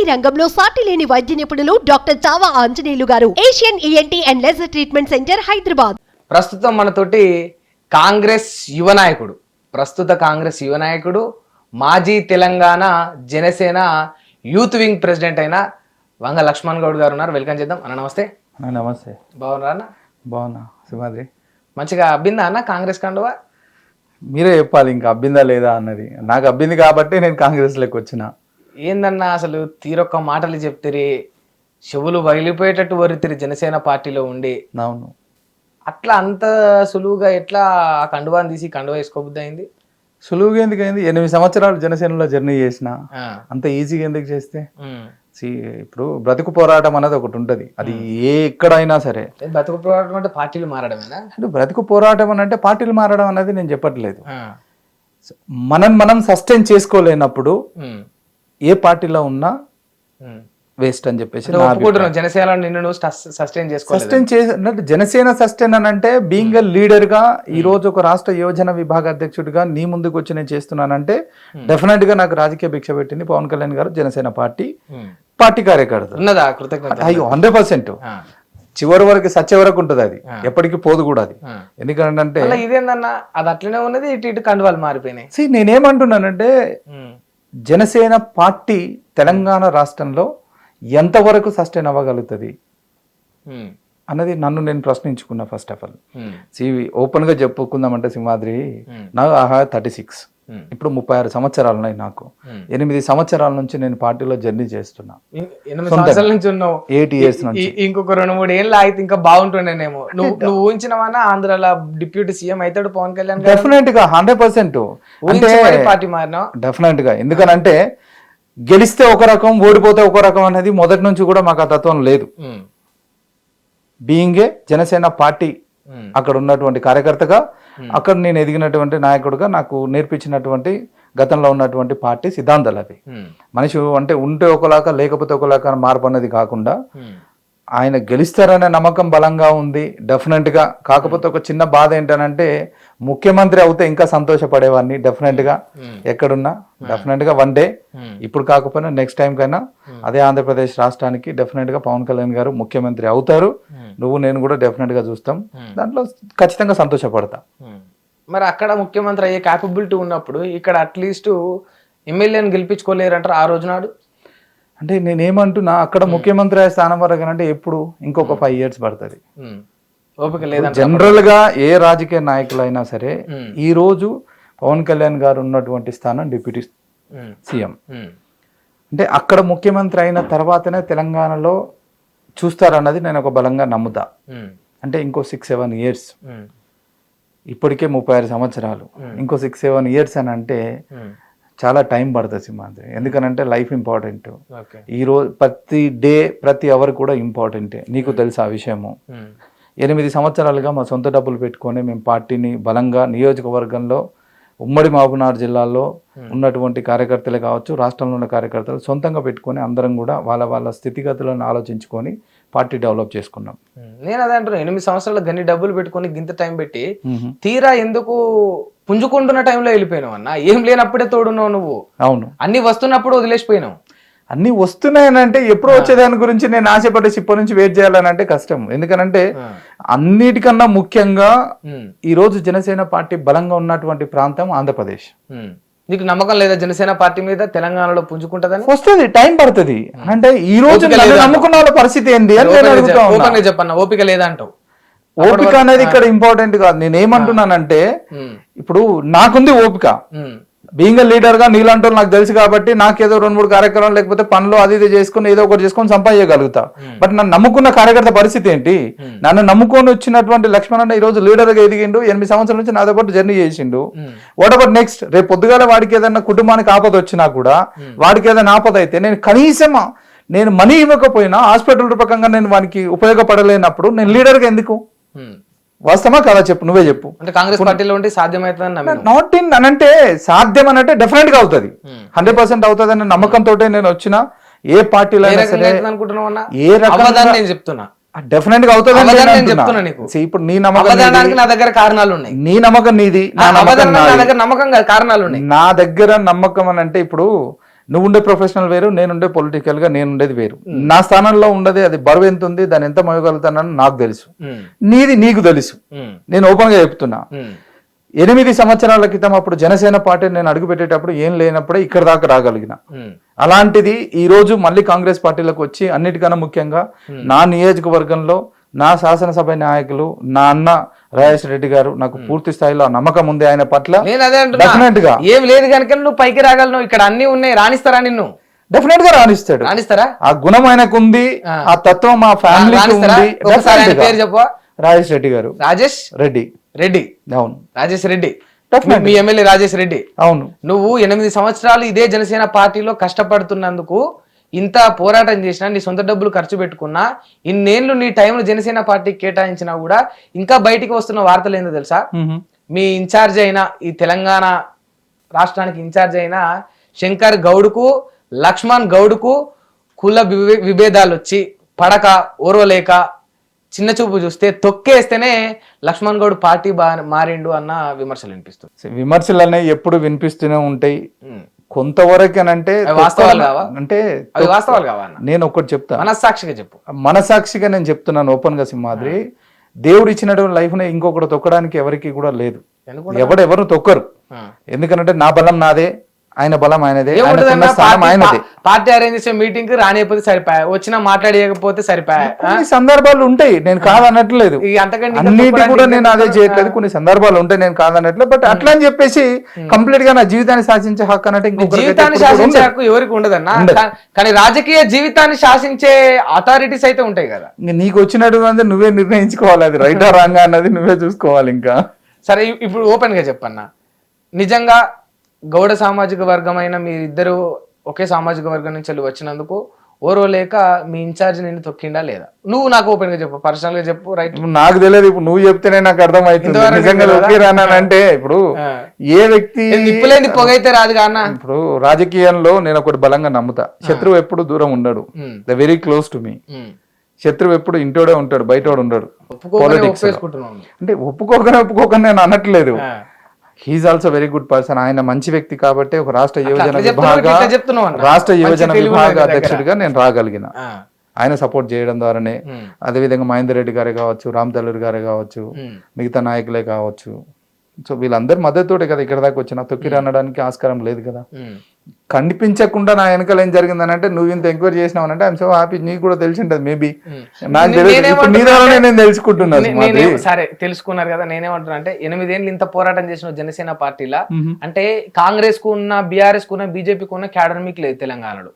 ENT రంగంలో సాటి లేని వైద్య నిపుణులు doctor Chava Anjaneyulu garu. Asian ENT and laser treatment center Hyderabad. ప్రస్తుతం మనతోటి కాంగ్రెస్ యువ నాయకుడు ప్రస్తుత కాంగ్రెస్ యువ నాయకుడు మాజీ Telangana Janasena youth wing president అయిన వంగ లక్ష్మణ్ గౌడ్ గారు ఉన్నారు. వెల్కమ్ చేద్దాం. అన్న నమస్తే. నమస్తే. బాగున్నారా అన్న? బాగున్నా. సింహాద్రి మంచిగా అబ్బిందా అన్న కాంగ్రెస్ కండువా? మీరే చెప్పాలి ఇంకా అబ్బిందా లేదా అన్నది. నాకు అబ్బింది కాబట్టి నేను కాంగ్రెస్లోకి వచ్చిన. ఏందన్నా అసలు తీరొక్క మాటలు చెప్తిరి? చెవులు వగిలిపోయేటట్టు వరితిరి జనసేన పార్టీలో ఉండి. అవును. అట్లా అంత సులువుగా ఎట్లా ఆ కండువాని తీసి కండువా వేసుకోబుద్ది అయింది? సులువుగా ఎందుకు అయింది? ఎనిమిది సంవత్సరాలు జనసేనలో జర్నీ చేసిన. అంత ఈజీగా ఎందుకు చేస్తే? ఇప్పుడు బ్రతుకు పోరాటం అనేది ఒకటి ఉంటుంది. అది ఏ ఎక్కడైనా సరే. ఏ బతుకు పోరాటం అంటే పార్టీలు మారడమేనా? అంటే బ్రతుకు పోరాటం అని అంటే పార్టీలు మారడం అనేది నేను చెప్పట్లేదు. మనం మనం సస్టైన్ చేసుకోలేనప్పుడు ఏ పార్టీలో ఉన్నా. వేస్ట్ అని చెప్పేసి జనసేన నిన్ను సస్టైన్ జనసేన సస్టైన్ అని అంటే బీయింగ్ ఎ లీడర్గా ఈ రోజు ఒక రాష్ట్ర యోజన విభాగ అధ్యక్షుడిగా నీ ముందుకు వచ్చి నేను చేస్తున్నానంటే డెఫినెట్గా నాకు రాజకీయ భిక్ష పెట్టింది పవన్ కళ్యాణ్ గారు జనసేన పార్టీ. పార్టీ కార్యకర్త ఉన్నదా? కృతజ్ఞత అయ్యో హండ్రెడ్ పర్సెంట్ చివరి వరకు సచ్చే వరకు ఉంటుంది అది. ఎప్పటికీ పోదు కూడా అది. ఎందుకంటే ఇదేందన్నా? అది అట్లనే ఉన్నది ఇటు ఇటు కండువాలు మారిపోయినాయి. నేనేమంటున్నానంటే జనసేన పార్టీ తెలంగాణ రాష్ట్రంలో ఎంతవరకు సస్టైన్ అవ్వగలుగుతుంది అన్నది నన్ను నేను ప్రశ్నించుకున్నా first of all um, see ఓపెన్గా చెప్పుకుందామంటే సింహాద్రి. నాకు ఆహా థర్టీ సిక్స్. ఇప్పుడు ముప్పై ఆరు సంవత్సరాలు ఉన్నాయి నాకు. Hmm. ఎనిమిది సంవత్సరాల నుంచి నేను పార్టీలో జర్నీ చేస్తున్నా. ఎనిమిది సంవత్సరాల నుంచి ఉన్నావు. ఎయిట్ ఇయర్స్ నుంచి. ఈ- ఇంకొక రెండు మూడు ఏళ్ళు అయితే ఇంకా బాగుంటుండేనేమో. నువ్వు నువ్వు ఊహించినవన్నా ఆంధ్రాలో డిప్యూటీ సీఎం అవుతాడు పవన్ కళ్యాణ్ డెఫినెట్గా హండ్రెడ్ పర్సెంట్ అంటే పార్టీ మారినావు? డెఫినెట్గా. ఎందుకనంటే గెలిస్తే ఒక రకం ఓడిపోతే ఒక రకం అనేది మొదటి నుంచి కూడా మాకు ఆ తత్వం లేదు. బీయింగే జనసేన పార్టీ అక్కడ ఉన్నటువంటి కార్యకర్తగా అక్కడ నేను ఎదిగినటువంటి నాయకుడిగా నాకు నేర్పించినటువంటి గతంలో ఉన్నటువంటి పార్టీ సిద్ధాంతాలు అవి. ఉమ్, మనిషి అంటే ఉంటే ఒకలాగా లేకపోతే ఒకలాగా మార్పు అనేది కాకుండా ఉమ్, ఆయన గెలుస్తారనే నమ్మకం బలంగా ఉంది. డెఫినెట్గా. కాకపోతే ఒక చిన్న బాధ ఏంటనంటే ముఖ్యమంత్రి అవుతే ఇంకా సంతోషపడేవాడిని. డెఫినెట్గా. ఎక్కడున్నా. డెఫినెట్గా వన్ డే Hmm. ఇప్పుడు కాకపోయినా నెక్స్ట్ టైం కైనా అదే ఆంధ్రప్రదేశ్ రాష్ట్రానికి డెఫినెట్గా పవన్ కళ్యాణ్ గారు ముఖ్యమంత్రి అవుతారు. నువ్వు నేను కూడా డెఫినెట్గా చూస్తాం. దాంట్లో ఖచ్చితంగా సంతోషపడతా. మరి అక్కడ ముఖ్యమంత్రి అయ్యే క్యాపబిలిటీ ఉన్నప్పుడు ఇక్కడ అట్లీస్ట్ ఎమ్మెల్యేని గెలిపించుకోలేరంటారు ఆ రోజు నాడు? అంటే నేనేమంటున్నా అక్కడ ముఖ్యమంత్రి అయ్యే స్థానం వరకు అంటే ఎప్పుడు ఇంకొక ఫైవ్ ఇయర్స్ పడుతుంది. ఓపిక లేదంట జనరల్గా ఏ రాజకీయ నాయకులైనా సరే Hmm. ఈ రోజు పవన్ కళ్యాణ్ గారు ఉన్నటువంటి స్థానం డిప్యూటీ ఉమ్, సీఎం. అంటే అక్కడ ముఖ్యమంత్రి అయిన తర్వాతనే తెలంగాణలో చూస్తారన్నది నేను ఒక బలంగా నమ్ముతా. అంటే ఇంకో సిక్స్ సెవెన్ ఇయర్స్ ఇప్పటికే ముప్పై ఆరు సంవత్సరాలు. ఇంకో సిక్స్ సెవెన్ ఇయర్స్ అని అంటే. చాలా టైం పడుతుంది సింహాద్రి ఎందుకనంటే లైఫ్ ఇంపార్టెంట్. ఈ రోజు ప్రతి డే ప్రతి అవర్ కూడా ఇంపార్టెంటే. నీకు తెలుసు ఆ విషయము. ఉమ్, ఎనిమిది సంవత్సరాలుగా మా సొంత డబ్బులు పెట్టుకొని మేము పార్టీని బలంగా నియోజకవర్గంలో ఉమ్మడి మహబూబ్నగర్ జిల్లాలో ఉన్నటువంటి కార్యకర్తలే కావచ్చు రాష్ట్రంలో ఉన్న కార్యకర్తలు సొంతంగా పెట్టుకొని అందరం కూడా వాళ్ళ వాళ్ళ స్థితిగతులను ఆలోచించుకొని పార్టీ డెవలప్ చేసుకున్నాం. నేను అదే అంటున్నా ఎనిమిది సంవత్సరాలు గన్ని డబ్బులు పెట్టుకొని గింత టైం పెట్టి. తీరా ఎందుకు పుంజుకుంటున్న టైంలో వెళ్ళిపోయినావు అన్న. ఏం లేనప్పుడే తోడున్నావు నువ్వు. అవును. అన్ని వస్తున్నప్పుడు వదిలేసిపోయినావు. అన్ని వస్తున్నాయనంటే ఎప్పుడు వచ్చేదాని గురించి నేను ఆశపడేసి ఇప్పటి నుంచి వెయిట్ చేయాలని అంటే కష్టం. ఎందుకనంటే. అన్నిటికన్నా ముఖ్యంగా ఈ రోజు జనసేన పార్టీ బలంగా ఉన్నటువంటి ప్రాంతం ఆంధ్రప్రదేశ్. నీకు నమ్మకం లేదా జనసేన పార్టీ మీద తెలంగాణలో పుంజుకుంటదని? వస్తుంది టైం పడుతుంది. అంటే ఈ రోజు లేదా? నమ్ముకున్న వాళ్ళ పరిస్థితి ఏంది అని చెప్పన్న ఓపిక లేదంటావు ఓపిక అనేది ఇక్కడ ఇంపార్టెంట్ కాదు. నేను ఏమంటున్నానంటే ఇప్పుడు నాకుంది ఓపిక. బీయింగ్ లీడర్గా నీలాంటి వాళ్ళు నాకు తెలుసు కాబట్టి నాకేదో రెండు మూడు కార్యక్రమాలు లేకపోతే పనులు అది ఇది చేసుకుని ఏదో ఒకటి చేసుకొని సంపాదించగలుగుతా. బట్ నన్ను నమ్ముకున్న కార్యకర్త పరిస్థితి ఏంటి? నన్ను నమ్ముకొని వచ్చినటువంటి లక్ష్మణ్ అన్న ఈ రోజు లీడర్గా ఎదిగిండు ఎనిమిది సంవత్సరాల నుంచి నాతో పాటు జర్నీ చేసిండు. వాట్ అబౌట్ నెక్స్ట్ రేపు పొద్దుగాల వాడికి ఏదైనా కుటుంబానికి ఆపద వచ్చినా కూడా వాడికి ఏదైనా ఆపద అయితే నేను కనీసం నేను మనీ ఇవ్వకపోయినా హాస్పిటల్ రూపకంగా నేను వానికి ఉపయోగపడలేనప్పుడు నేను లీడర్గా ఎందుకు. వాస్తవా కదా చెప్పు? నువ్వే చెప్పు. అంటే కాంగ్రెస్ పార్టీలో ఉంటే సాధ్యమవుతుందని నాట్ ఇన్ అని అంటే సాధ్యం అని అంటే డెఫినెట్గా అవుతుంది. హండ్రెడ్ పర్సెంట్ అవుతుంది అనే నమ్మకంతో నేను వచ్చిన. ఏ పార్టీలో ఏ అవ్వదని నేను చెప్తున్నా. డెఫినెట్గా అవుతుంది. ఇప్పుడు నీ. నా దగ్గర కారణాలు ఉన్నాయి. నీ నమ్మకం నీది నా. దగ్గర నమ్మకం కాదు కారణాలు ఉన్నాయి. నా దగ్గర నమ్మకం అని అంటే ఇప్పుడు నువ్వు ఉండే ప్రొఫెషనల్ వేరు నేను ఉండే పొలిటికల్గా నేను ఉండేది వేరు నా స్థానంలో ఉండేది అది బరువు ఎంత ఉంది దాన్ని ఎంత మోయగలుగుతానని నాకు తెలుసు. నీది నీకు తెలుసు. నేను ఓపెన్గా చెప్తున్నా ఎనిమిది సంవత్సరాల క్రితం అప్పుడు జనసేన పార్టీ నేను అడుగు పెట్టేటప్పుడు ఏం లేనప్పుడే ఇక్కడ దాకా రాగలిగిన. అలాంటిది ఈ రోజు మళ్ళీ కాంగ్రెస్ పార్టీలోకి వచ్చి అన్నిటికన్నా ముఖ్యంగా నా నియోజకవర్గంలో నా శాసనసభ నాయకులు నా అన్న రాజేష్ రెడ్డి గారు నాకు పూర్తి స్థాయిలో నమ్మకం ఉంది ఆయన పట్ల. నేను అదే అంటున్నా. ఏం లేదు కనుక నువ్వు పైకి రాగలను ఇక్కడ అన్ని ఉన్నాయి రాణిస్తారా నిన్ను? డెఫినెట్గా రాణిస్తాడు. రాణిస్తారా? ఆ గుణం ఆయనకు ఉంది ఆ. తత్వం మా గా. పేరు రాజేష్ రెడ్డి గారు. రాజేష్? రెడ్డి. రెడ్డి. అవును. రాజేష్ రెడ్డి. మీ ఎమ్మెల్యే రాజేష్ రెడ్డి. అవును. నువ్వు ఎనిమిది సంవత్సరాలు ఇదే జనసేన పార్టీలో కష్టపడుతున్నందుకు ఇంత పోరాటం చేసినా నీ సొంత డబ్బులు ఖర్చు పెట్టుకున్నా ఇన్నేళ్ళు నీ టైంలో జనసేన పార్టీకి కేటాయించినా కూడా ఇంకా బయటికి వస్తున్న వార్తలు ఏందో తెలుసా. మీ ఇన్ఛార్జ్ అయిన ఈ తెలంగాణ రాష్ట్రానికి ఇన్ఛార్జ్ అయిన శంకర్ గౌడ్కు లక్ష్మణ్ గౌడ్కు కుల విభేదాలు వచ్చి పడక ఓర్వలేక చిన్న చూపు చూస్తే తొక్కేస్తేనే లక్ష్మణ్ గౌడ్ పార్టీ బా మారిండు అన్న విమర్శలు వినిపిస్తుంది విమర్శలు అనేవి ఎప్పుడు వినిపిస్తూనే ఉంటాయి. కొంతవరకేనంటే అవి వాస్తవాలు కావా? అంటే వాస్తవాలు నేను ఒకటి చెప్తా. మనస్సాక్షిగా చెప్పు. మనసాక్షిగా నేను చెప్తున్నాను ఓపెన్గా సింహాద్రి. దేవుడు ఇచ్చినటువంటి లైఫ్ని ఇంకొకటి తొక్కడానికి ఎవరికి కూడా లేదు. ఎవడు ఎవరు తొక్కరు. ఎందుకంటే నా బలం నాదే. ఆయన బలం ఆయనదే. పార్టీ ఆయనదే. పా- పార్టీ అరేంజ్ చేసే మీటింగ్కి రానియకపోతే సరిపోయా? వచ్చినా మాట్లాడేయకపోతే సరిపోయా? సందర్భాలు ఉంటాయి. నేను కాదనట్లేదు అన్నిటి కూడా నేను అదే చేయట్లేదు. కొన్ని సందర్భాలు ఉంటాయి నేను కాదనట్లేదు బట్ అట్లా అని చెప్పేసి కంప్లీట్గా నా జీవితాన్ని శాసించే హక్కు అన్నట్టు ఇంకొకరికైతే జీవితాన్ని శాసించే. హక్కు ఎవరికి ఉండదన్నా? కానీ రాజకీయ జీవితాన్ని శాసించే అథారిటీస్ అయితే ఉంటాయి కదా. ఇంక నీకు వచ్చినటువంటి నువ్వే నిర్ణయించుకోవాలి అది రైటా రాంగా అన్నది నువ్వే చూసుకోవాలి ఇంకా. సరే ఇప్పుడు ఓపెన్గా చెప్పన్నా. నిజంగా గౌడ సామాజిక వర్గమైన మీరిద్దరు ఒకే సామాజిక వర్గం నుంచి వెళ్ళి వచ్చినందుకు ఓరో లేక మీ ఇన్ఛార్జ్ నిన్ను తొక్కిండా లేదా నువ్వు నాకు ఓపెన్గా చెప్పు పర్సనల్గా చెప్పు రైట్ నాకు తెలియదు ఇప్పుడు నువ్వు చెప్తేనే నాకు తెలియదా? ఒకే రానంటే ఇప్పుడు. ఏ వ్యక్తి నిప్పులేని పొగైతే రాదు అన్న ఇప్పుడు రాజకీయంలో నేను ఒకటి బలంగా నమ్ముతా శత్రువు ఎప్పుడు దూరం ఉండడు. The very close to me. శత్రువు ఎప్పుడు ఇంటోడే ఉంటాడు బయటోడు ఉండడు. ఒప్పేసుకుంటున్నాను అంటే ఒప్పుకోకనే ఒప్పుకోకనే నేను అనట్లేదు. He's also very good person ఆయన మంచి వ్యక్తి కాబట్టి ఒక రాష్ట్ర యువజన విభాగ. రాష్ట్ర యువజన విభాగ. అధ్యక్షుడిగా నేను రాగలిగిన. ఆయన సపోర్ట్ చేయడం ద్వారానే. అదేవిధంగా మహేందర్ రెడ్డి గారే కావచ్చు రామ్ తల్లూరి గారే కావచ్చు. మిగతా నాయకులే కావచ్చు సో వీళ్ళందరి మద్దతుతోటే కదా ఇక్కడ దాకా వచ్చిన తొక్కిరి అనడానికి ఆస్కారం లేదు కదా. కనిపించకుండా నా వెనకాల ఏం జరిగిందని అంటే నువ్వు ఇంత ఎంక్వైరీ చేసినావు అంటే ఐఎమ్ సో హ్యాపీ నీకు కూడా తెలిసి ఉంటుంది మేబీ. నాకు తెలియదు. నీ నేను తెలుసుకుంటున్నాను సరే తెలుసుకున్నారు కదా నేనేమంటున్నా అంటే ఎనిమిదేళ్ళు ఇంత పోరాటం చేసిన జనసేన పార్టీలా. అంటే కాంగ్రెస్కు ఉన్న బీఆర్ఎస్కు ఉన్న బీజేపీకి ఉన్న క్యాడర్ మీకు లేదు తెలంగాణలో.